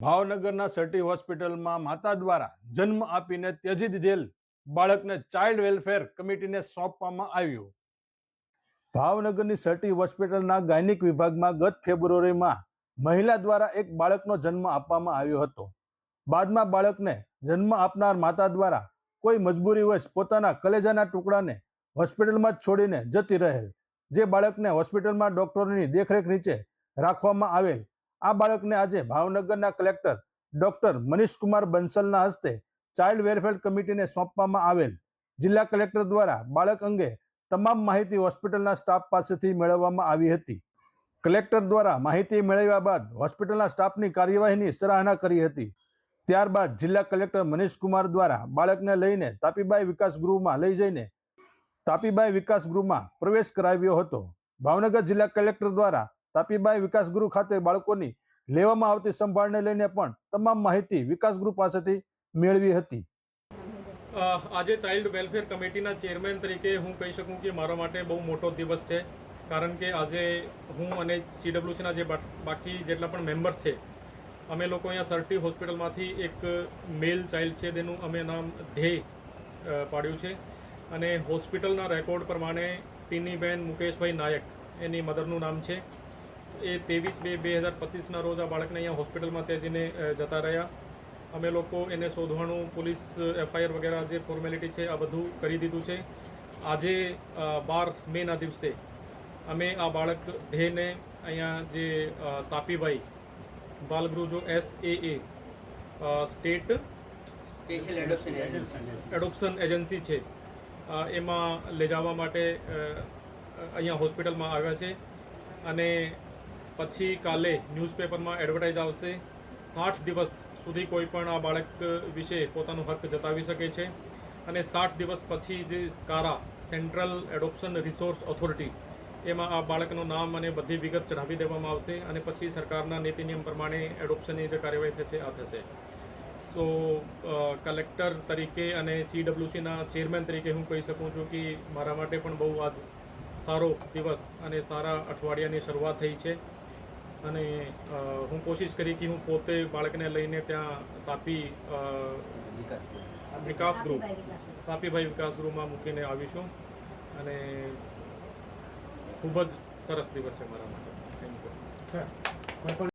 ભાવનગરના સટી હોસ્પિટલમાં માતા દ્વારા જન્મ આપીને ત્યજી દીધેલ બાળકને ચાઇલ્ડ વેલફેર કમિટીને સોંપવામાં આવ્યું. ભાવનગરની સટી હોસ્પિટલના ગાયનિક વિભાગમાં ગત ફેબ્રુઆરીમાં મહિલા દ્વારા એક બાળકનો જન્મ આપવામાં આવ્યો હતો. બાદમાં બાળકને જન્મ આપનાર માતા દ્વારા કોઈ મજબૂરીવશ પોતાના કલેજાના ટુકડાને હોસ્પિટલમાં જ છોડીને જતી રહેલ, જે બાળકને હોસ્પિટલમાં ડોક્ટરોની દેખરેખ નીચે રાખવામાં આવેલ આ બાળકને આજે ભાવનગરના કલેક્ટર ડોક્ટર મનીષકુમાર બંસલના હસ્તે ચાઇલ્ડ વેલફેર કમિટીને સોંપવામાં આવેલ. જિલ્લા કલેક્ટર દ્વારા બાળક અંગે તમામ માહિતી હોસ્પિટલના સ્ટાફ પાસેથી મેળવવામાં આવી હતી. કલેક્ટર દ્વારા માહિતી મેળવ્યા બાદ હોસ્પિટલના સ્ટાફની કાર્યવાહીની સરાહના કરી હતી. ત્યારબાદ જિલ્લા કલેક્ટર મનીષકુમાર દ્વારા બાળકને લઈને તાપીબાઈ વિકાસ ગૃહમાં લઈ જઈને તાપીબાઈ વિકાસ ગૃહમાં પ્રવેશ કરાવ્યો હતો. ભાવનગર જિલ્લા કલેક્ટર દ્વારા તાપીબાઈ વિકાસ ગૃહ ખાતે બાળકોની લેવામાં આવતી સંભાળને લઈને પણ તમામ માહિતી વિકાસ ગૃહ પાસેથી મેળવી હતી. આજે ચાઇલ્ડ વેલફેર કમિટીના ચેરમેન તરીકે હું કહી શકું કે મારા માટે બહુ મોટો દિવસ છે, કારણ કે આજે હું અને સીડબ્લ્યુસીના જે બાકી જેટલા પણ મેમ્બર્સ છે, અમે લોકો અહીંયા સરટી હોસ્પિટલમાંથી એક મેલ ચાઇલ્ડ છે, તેનું અમે નામ ધ્યેય પાડ્યું છે. અને હોસ્પિટલના રેકોર્ડ પ્રમાણે ટીનીબેન મુકેશભાઈ નાયક એની મધરનું નામ છે. એ ત્રેવીસ બે બે હજાર પચીસના રોજ આ બાળકને અહીંયા હોસ્પિટલમાં ત્યજીને અ, જતા રહ્યા. અમે લોકો એને શોધવાનું પોલીસ એફઆઈઆર વગેરે જે ફોર્મેલિટી છે આ બધું કરી દીધું છે. આજે બાર મેના દિવસે અમે આ બાળક ધ્યેયને અહીંયા જે તાપીભાઈ બાલગૃહ જો S A A state special adoption adoption agency છે. એમાં લઈ જવા માટે અહીંયા હોસ્પિટલમાં આવ્યા છે. અને પછી કાલે ન્યૂઝપેપરમાં એડવર્ટાઇઝ આવશે. સાઠ દિવસ સુધી કોઈ પણ આ બાળક વિશે પોતાનો હક જતાવી શકે છે અને સાઠ દિવસ પછી જે કારા, સેન્ટ્રલ એડોપ્શન રિસોર્સ ઓથોરિટી, એમાં આ બાળકનું નામ અને બધી વિગત ચઢાવી દેવામાં આવશે અને પછી સરકારના નીતિ નિયમ પ્રમાણે એડોપ્શનની જે કાર્યવાહી થશે, આ થશે. તો કલેક્ટર તરીકે અને સીડબ્લ્યુસીના ચેરમેન તરીકે હું કહી શકું છું કે મારા માટે પણ બહુ આજ સારો દિવસ અને સારા અઠવાડિયાની શરૂઆત થઈ છે. અને હું કોશિશ કરી કે હું પોતે બાળકને લઈને ત્યાં તાપી વિકાસ ગૃહ, તાપીભાઈ વિકાસ ગૃહમાં મૂકીને આવીશું. અને ખૂબ જ સરસ દિવસ છે મારા માટે. Thank you